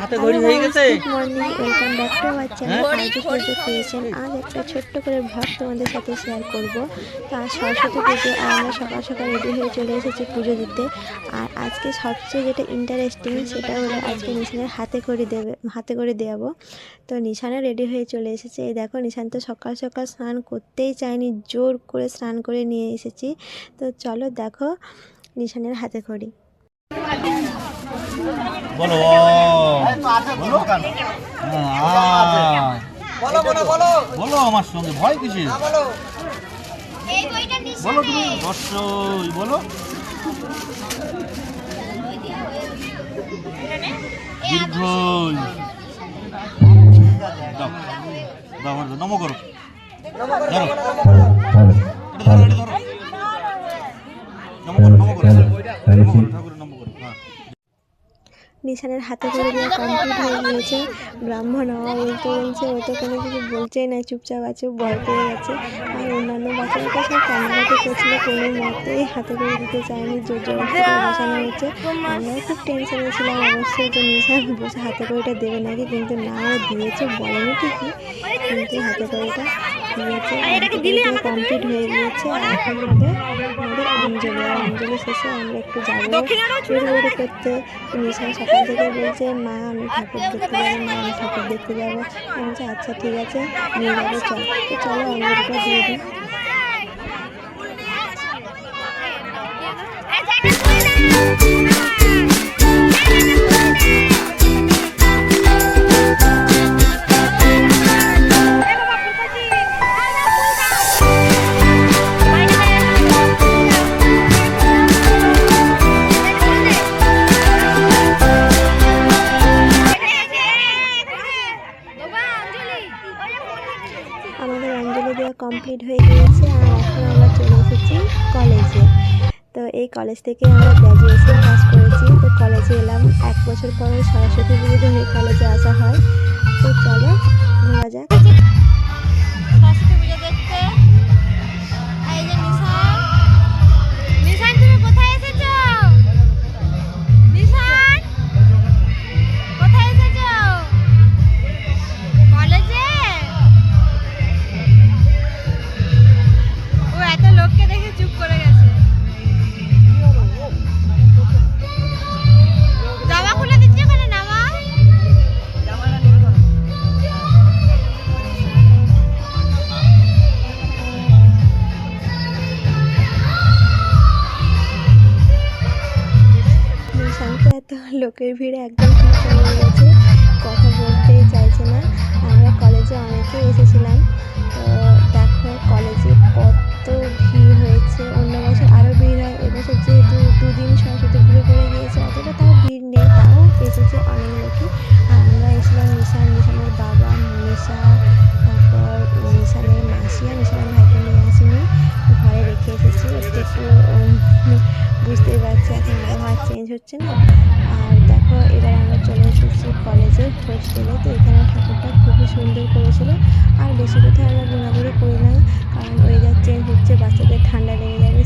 হাতে ঘড়ি হয়ে গেছে? ওয়েলকাম ব্যাক টু চ্যানেল আজকে পুজো ক্রিয়েশন আজ একটা ছোট্ট করে ভ্লগ তোমাদের সাথে শেয়ার করব। তো সরস্বতী পুজো আর আমরা সকাল সকাল রেডি হয়ে চলে এসেছি পুজো দিতে। আর আজকে সবচেয়ে যেটা ইন্টারেস্টিং সেটা হলো আজকে নিশানের হাতে করে দেবে হাতে করে দেওয়াবো তো নিশানও রেডি হয়ে চলে এসেছে। এই দেখো নিশান তো সকাল সকাল স্নান করতেই চায়নি জোর করে স্নান করে নিয়ে এসেছি। তো চলো দেখো নিশানের হাতে খড়ি বলো। বলো। হ্যাঁ, বলো বলো বলো বলো। আমার সঙ্গে ভয় কিসে বলো। তুমি অবশ্যই বলো। নমো করো। ধরো। এটা ধরো এটা ধরো। নমো করো নমো করো নমো করো ঠাকুরের নমো করো হ্যাঁ নিশানের হাতে করে দেওয়া কমপ্লিট হয়ে গিয়েছে। ব্রাহ্মণ হওয়া বলতে বলছে ও তো কোনো কিছু বলছেই না চুপচাপ আছে ভয় পেয়ে গেছে। আর অন্যান্য বাচ্চাদের কাছে কান্নাকাটি করছিল কোনো মতেই হাতে করে দিতে চায়নি জোর জবরদস্তি করে বসানো হচ্ছে আমরাও খুব টেনশনে ছিলাম অবশ্যই যে নিশান বসে হাতে করেটা দেবে নাকি কিন্তু না ও দিয়েছে বলেনি ঠিকই। কিন্তু হাতে করেটা দিয়েছে কমপ্লিট হয়ে গিয়েছে। আর এখন আমাদের অঞ্জলি আর অঞ্জলি শেষে আমরা একটু যাব। করতে নিশান সকাল থেকে বলছে মা আমি ঠাকুর দেখতে যাব মা আমি ঠাকুর দেখতে যাব। আমি বলছি আচ্ছা ঠিক আছে নিয়ে যাব চল। তো চলো অঞ্জলিটা দিয়ে দিই। আমাদের অঞ্জলি দেওয়া কমপ্লিট হয়ে গিয়েছে আর এখন আমরা চলে এসেছি কলেজে তো এই কলেজ থেকে আমরা গ্র্যাজুয়েশন পাস করেছি। তো কলেজে এলাম। এক বছর পরে সরস্বতী পুজো ধরে কলেজে আসা হয়। তো চলো ঘোরা যাক। এত লোকের ভিড়ে একদম ঠিক গেছে। কথা বলতে চাইছে না। আমরা কলেজে অনেকে এসেছিলাম। তো দেখো কলেজে কত ভিড় হয়েছে। অন্য বছর আরও ভিড় হয়। এবছর যেহেতু দুদিন সরস্বতী পুজো করে গিয়েছে, অতটা তাও ভিড় নেই। তাও এসেছে অনেক লোকই। এখন আবহাওয়া চেঞ্জ হচ্ছে না। আর দেখো, এবার আমরা চলে এসেছি কলেজে হোস্টেলে তো এখানে ঠাকুরটা খুবই সুন্দর করেছিল। আর বেশি কোথায় আমরা ঘোরাঘুরি করি না কারণ ওয়েদার চেঞ্জ হচ্ছে, বাচ্চাদের ঠান্ডা লেগে যাবে